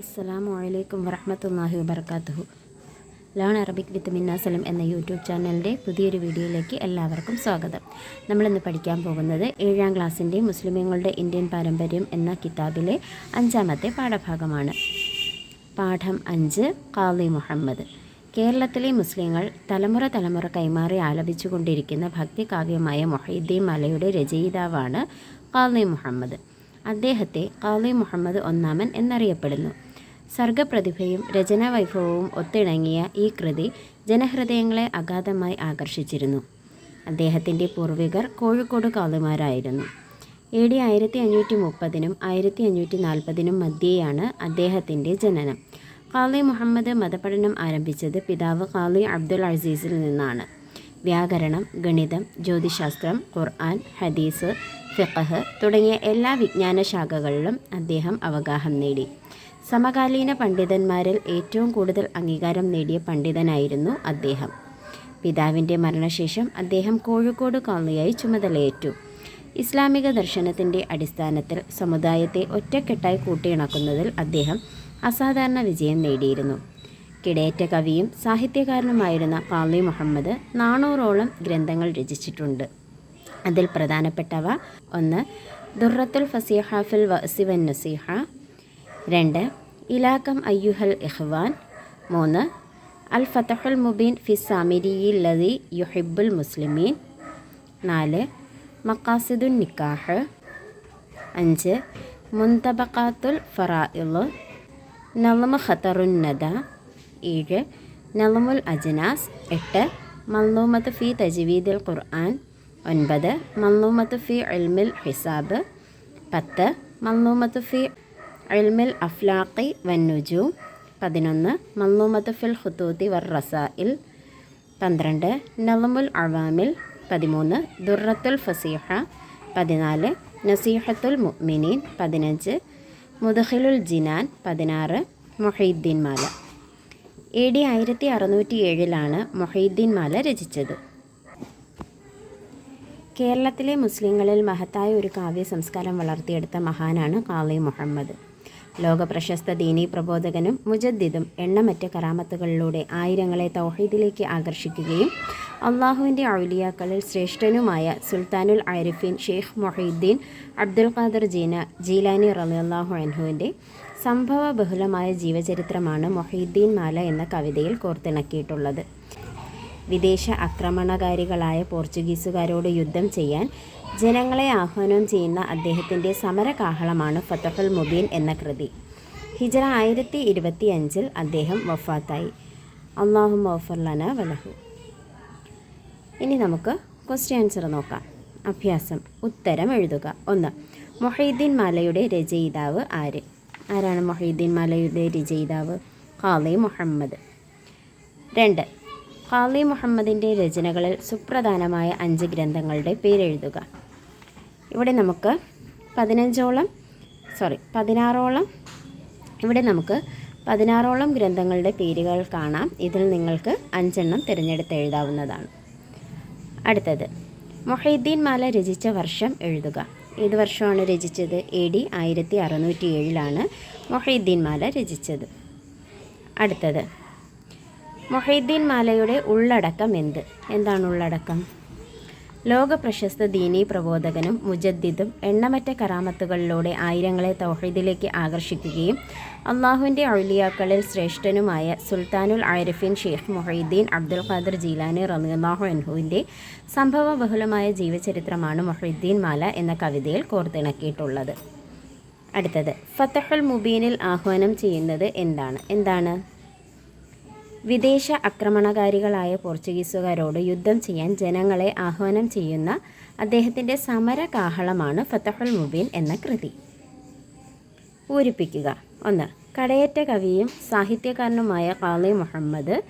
അസ്സലാമു വലൈക്കും വറഹമത്തല്ലാഹി വബർക്കാത്തുഹു ലേൺ അറബിക് വിത്ത് മിന്നാസലം എന്ന യൂട്യൂബ് ചാനലിന്റെ പുതിയൊരു വീഡിയോയിലേക്ക് എല്ലാവർക്കും സ്വാഗതം. നമ്മളിന്ന് പഠിക്കാൻ പോകുന്നത് ഏഴാം ക്ലാസ്സിന്റെ മുസ്ലിമുകളുടെ ഇന്ത്യൻ പാരമ്പര്യം എന്ന കിതാബിലെ അഞ്ചാമത്തെ പാഠഭാഗമാണ്. പാഠം അഞ്ച് ഖാലി മുഹമ്മദ്. കേരളത്തിലെ മുസ്ലിങ്ങൾ തലമുറ തലമുറ കൈമാറി ആലപിച്ചുകൊണ്ടിരിക്കുന്ന ഭക്തി കാവ്യമായ മൊഹീദ്ദീൻ മലയുടെ രചയിതാവാണ് ഖാലി മുഹമ്മദ്. അദ്ദേഹത്തെ ഖാലി മുഹമ്മദ് ഒന്നാമൻ എന്നറിയപ്പെടുന്നു. സർഗപ്രതിഭയും രചനാവൈഭവവും ഒത്തിണങ്ങിയ ഈ കൃതി ജനഹൃദയങ്ങളെ അഗാധമായി ആകർഷിച്ചിരുന്നു. അദ്ദേഹത്തിന്റെ പൂർവികർ കോഴിക്കോട് കാളിമാരായിരുന്നു എ ഡി ആയിരത്തി അഞ്ഞൂറ്റി മുപ്പതിനും ആയിരത്തി അഞ്ഞൂറ്റി നാൽപ്പതിനും മധ്യേയാണ് അദ്ദേഹത്തിന്റെ ജനനം. ഖാലി മുഹമ്മദ് മതപഠനം ആരംഭിച്ചത് പിതാവ് ഖാലി അബ്ദുൽ അസീസിൽ നിന്നാണ്. വ്യാകരണം ഗണിതം ജ്യോതിശാസ്ത്രം ഖുർആൻ ഹദീസ് ഫിഖഹ് തുടങ്ങിയ എല്ലാ വിജ്ഞാന ശാഖകളിലും അദ്ദേഹം അവഗാഹം നേടി. സമകാലീന പണ്ഡിതന്മാരിൽ ഏറ്റവും കൂടുതൽ അംഗീകാരം നേടിയ പണ്ഡിതനായിരുന്നു അദ്ദേഹം. പിതാവിന്റെ മരണശേഷം അദ്ദേഹം കോഴിക്കോട് കോളനിയായി ചുമതലയേറ്റു. ഇസ്ലാമിക ദർശനത്തിന്റെ അടിസ്ഥാനത്തിൽ സമുദായത്തെ ഒറ്റക്കെട്ടായി കൂട്ടിയിണക്കുന്നതിൽ അദ്ദേഹം അസാധാരണ വിജയം നേടിയിരുന്നു. കിടയേറ്റ കവിയും സാഹിത്യകാരനുമായിരുന്ന പാളി മുഹമ്മദ് നാനൂറോളം ഗ്രന്ഥങ്ങൾ രചിച്ചിട്ടുണ്ട്. അതിൽ പ്രധാനപ്പെട്ടവ ഒന്ന് ദുറത്തുൽ ഫസീഹ ഫിൽ വസിവൻ നസീഹ. രണ്ട് ഇലാക്കം അയ്യുഹൽ ഇഹ്വാൻ മൂന്ന് അൽ ഫതഹുൽ മുബീൻ ഫി സാമിരിയിൽ ലതി യുഹിബുൽ മുസ്ലിമീൻ. നാല് മക്കാസിദുൻ നിക്കാഹ്. അഞ്ച് മുന്തബക്കാത്തുൽ നവമ നലമ ഖത്തറുന്നദ ഏഴ് നലമുൽ അജനാസ് എട്ട് മല്ലൂമത്ത് ഫി തജ്വീദുൽ ഖുർആൻ ഒൻപത് മല്ലൂമത്ത് ഫി അൽമിൽ ഹിസാബ് പത്ത് മല്ലൂമത്ത് ഫി അൽമിൽ അഫ്ലാഖി വന്നുജു പതിനൊന്ന് മല്ലൂമത്ത് ഫിൽ ഹുത്തൂത്തി വർ റസായിൽ പന്ത്രണ്ട് നലമുൽ അവാമിൽ പതിമൂന്ന് ദുറത്തുൽ ഫസീഹ പതിനാല് നസീഹത്തുൽ മുഅ്മിനീൻ പതിനഞ്ച് മുദഖിലുൽ ജിനാൻ പതിനാറ് മൊഹീദ്ദീൻ മാല. എ ഡി ആയിരത്തി അറുന്നൂറ്റി ഏഴിലാണ് മൊഹീദ്ദീൻ മാല രചിച്ചത്. കേരളത്തിലെ മുസ്ലിങ്ങളിൽ മഹത്തായ ഒരു കാവ്യ സംസ്കാരം വളർത്തിയെടുത്ത മഹാനാണ് കാളി മുഹമ്മദ്. ലോക പ്രശസ്ത ദീനീ പ്രബോധകനും മുജദ്ദിദും എണ്ണമറ്റ കറാമത്തുകളിലൂടെ ആയിരങ്ങളെ തൗഹീദിലേക്ക് ആകർഷിക്കുകയും അള്ളാഹുവിന്റെ ഔലിയാക്കളിൽ ശ്രേഷ്ഠനുമായ സുൽത്താനുൽ ആരിഫീൻ ഷെയ്ഖ് മൊഹീദ്ദീൻ അബ്ദുൽ ഖാദർ ജീന ജീലാനി റലിയല്ലാഹു അൻഹുവിന്റെ സംഭവ ബഹുലമായ ജീവചരിത്രമാണ് മൊഹീദ്ദീൻ മാല എന്ന കവിതയിൽ കോർത്തിണക്കിയിട്ടുള്ളത്. വിദേശ ആക്രമണകാരികളായ പോർച്ചുഗീസുകാരോട് യുദ്ധം ചെയ്യാൻ ജനങ്ങളെ ആഹ്വാനം ചെയ്യുന്ന അദ്ദേഹത്തിന്റെ സമരകാഹളമാണ് ഫത്തഫൽ മുബീൻ എന്ന കൃതി. ഹിജറ ആയിരത്തി ഇരുപത്തി അഞ്ചിൽ അദ്ദേഹം വഫാത്തായി. അള്ളാഹു മൗഫർലന വലഹു. ഇനി നമുക്ക് ക്വസ്റ്റ്യൻ ആൻസർ നോക്കാം. അഭ്യാസം ഉത്തരം എഴുതുക. ഒന്ന് മൊഹീദ്ദീൻ മാലയുടെ രചയിതാവ് ആര്? ആരാണ് മൊഹീദ്ദീൻ മലയുടെ രചയിതാവ്? ഖാലി മുഹമ്മദ്. രണ്ട് ഖാലി മുഹമ്മദിന്റെ രചനകളിൽ സുപ്രധാനമായ അഞ്ച് ഗ്രന്ഥങ്ങളുടെ പേരെഴുതുക. ഇവിടെ നമുക്ക് പതിനഞ്ചോളം സോറി പതിനാറോളം ഇവിടെ നമുക്ക് പതിനാറോളം ഗ്രന്ഥങ്ങളുടെ പേരുകൾ കാണാം. ഇതിൽ നിങ്ങൾക്ക് അഞ്ചെണ്ണം തിരഞ്ഞെടുത്ത് എഴുതാവുന്നതാണ്. അടുത്തത് മൊഹീദ്ദീൻ മാല രചിച്ച വർഷം എഴുതുക. ഏത് വർഷമാണ് രചിച്ചത്? എ ഡി ആയിരത്തി അറുന്നൂറ്റി ഏഴിലാണ് മൊഹീദ്ദീൻ മാല രചിച്ചത്. അടുത്തത്. മൊഹീദ്ദീൻ മാലയുടെ ഉള്ളടക്കം എന്ത്? എന്താണ് ഉള്ളടക്കം? ലോക പ്രശസ്ത ദീനീ പ്രബോധകനും മുജദ്ദിദും എണ്ണമറ്റ കറാമത്തുകളിലൂടെ ആയിരങ്ങളെ തൗഹീദിലേക്ക് ആകർഷിക്കുകയും അള്ളാഹുവിന്റെ ഔലിയാക്കളിൽ ശ്രേഷ്ഠനുമായ സുൽത്താനുൽ ആരിഫിൻ ഷെയ്ഖ് മൊഹീദ്ദീൻ അബ്ദുൽ ഖാദർ ജീലാനി റമിയാഹു അൻഹുവിന്റെ സംഭവ ബഹുലമായ ജീവചരിത്രമാണ് മൊഹീദ്ദീൻ മാല എന്ന കവിതയിൽ കോർത്തിണക്കിയിട്ടുള്ളത്. അടുത്തത് ഫത്തഹുൽ മുബീനിൽ ആഹ്വാനം ചെയ്യുന്നത് എന്താണ്? എന്താണ്? വിദേശ ആക്രമണകാരികളായ പോർച്ചുഗീസുകാരോട് യുദ്ധം ചെയ്യാൻ ജനങ്ങളെ ആഹ്വാനം ചെയ്യുന്ന അദ്ദേഹത്തിന്റെ സമരകാഹളമാണ് ഫത്തഹുൽ മുബീൻ എന്ന കൃതി. പൂരിപ്പിക്കുക. ഒന്ന് കടയേറ്റ കവിയും സാഹിത്യകാരനുമായ ഖാലി മുഹമ്മദ്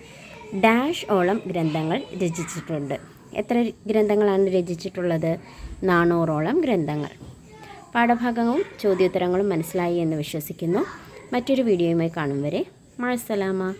ഡാഷ് ഓളം ഗ്രന്ഥങ്ങൾ രചിച്ചിട്ടുണ്ട്. എത്ര ഗ്രന്ഥങ്ങളാണ് രചിച്ചിട്ടുള്ളത്? നാനൂറോളം ഗ്രന്ഥങ്ങൾ. പാഠഭാഗവും ചോദ്യോത്തരങ്ങളും മനസ്സിലായി എന്ന് വിശ്വസിക്കുന്നു. മറ്റൊരു വീഡിയോയുമായി കാണും വരെ. മഴസലാമ